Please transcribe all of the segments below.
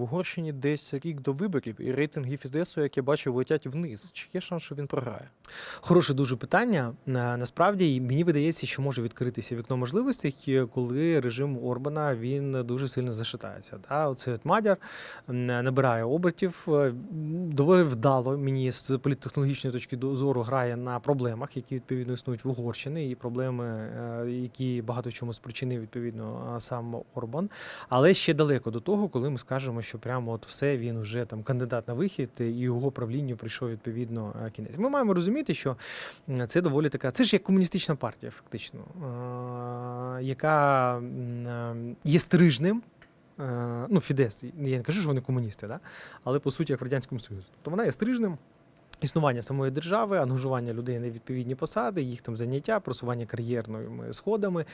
В Угорщині десь рік до виборів, і рейтинги Фідесу, як я бачив, летять вниз. Чи є шанс, що він програє? Хороше дуже питання. Насправді мені видається, що може відкритися вікно можливостей, коли режим Орбана він дуже сильно зашитається. Да? Оце от Мадяр набирає обертів. е, Доволі вдало мені з політтехнологічної точки зору грає на проблемах, які відповідно існують в Угорщині, і проблеми, е, які багато чому спричинив відповідно е, сам Орбан. Але ще далеко до того, коли ми скажемо, що прямо от все він вже там кандидат на вихід, і його правлінню прийшов відповідно е, кінець. Ми маємо розуміти, що це доволі така. Це ж як комуністична партія, фактично, е, яка е, є стрижним. Ну, Фідес, я не кажу, що вони комуністи, да? але по суті, як в Радянському Союзі. То вона є стрижним. Існування самої держави, ангажування людей на відповідні посади, їх там заняття, просування кар'єрними сходами,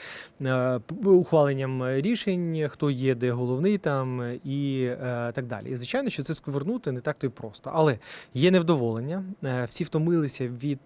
е, ухваленням рішень, хто є, де головний там і е, так далі. І звичайно, що це сквернути не так то й просто. Але є невдоволення. Е, Всі втомилися від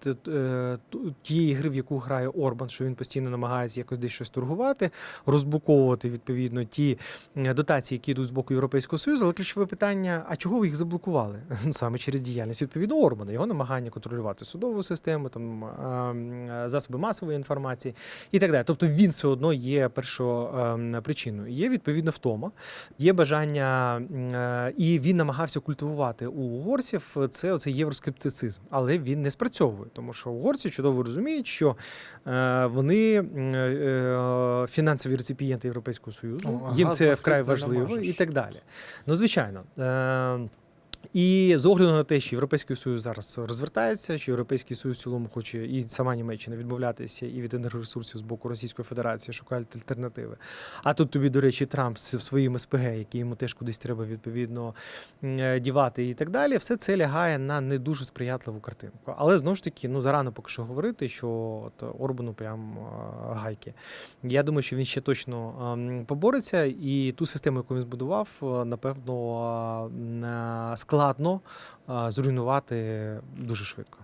тієї гри, в яку грає Орбан, що він постійно намагається якось десь щось торгувати, розблоковувати відповідно ті дотації, які йдуть з боку Європейського Союзу. Але ключове питання: а чого ви їх заблокували? Ну, Саме через діяльність відповідно Орбана, його намагання контролювати судову систему, там е, засоби масової інформації і так далі. Тобто він все одно є першопричиною. причиною. Є відповідно втома, є бажання, е, і він намагався культивувати у угорців це оцей євроскептицизм, але він не спрацьовує, тому що угорці чудово розуміють, що е, вони фінансові реципієнти Європейського Союзу, Ну, їм це вкрай важливо і так далі. Ну, звичайно. І з огляду на те, що Європейський Союз зараз розвертається, що Європейський Союз в цілому хоче і сама Німеччина відмовлятися і від енергоресурсів з боку Російської Федерації, шукають альтернативи. А тут тобі, до речі, Трамп з своїм СПГ, які йому теж кудись треба відповідно е, дівати і так далі, все це лягає на не дуже сприятливу картинку. Але знову ж таки, ну зарано поки що говорити, що от Орбану прям е, гайки. Я думаю, що він ще точно ем, побореться, і ту систему, яку він збудував, е, напевно, складно зруйнувати дуже швидко.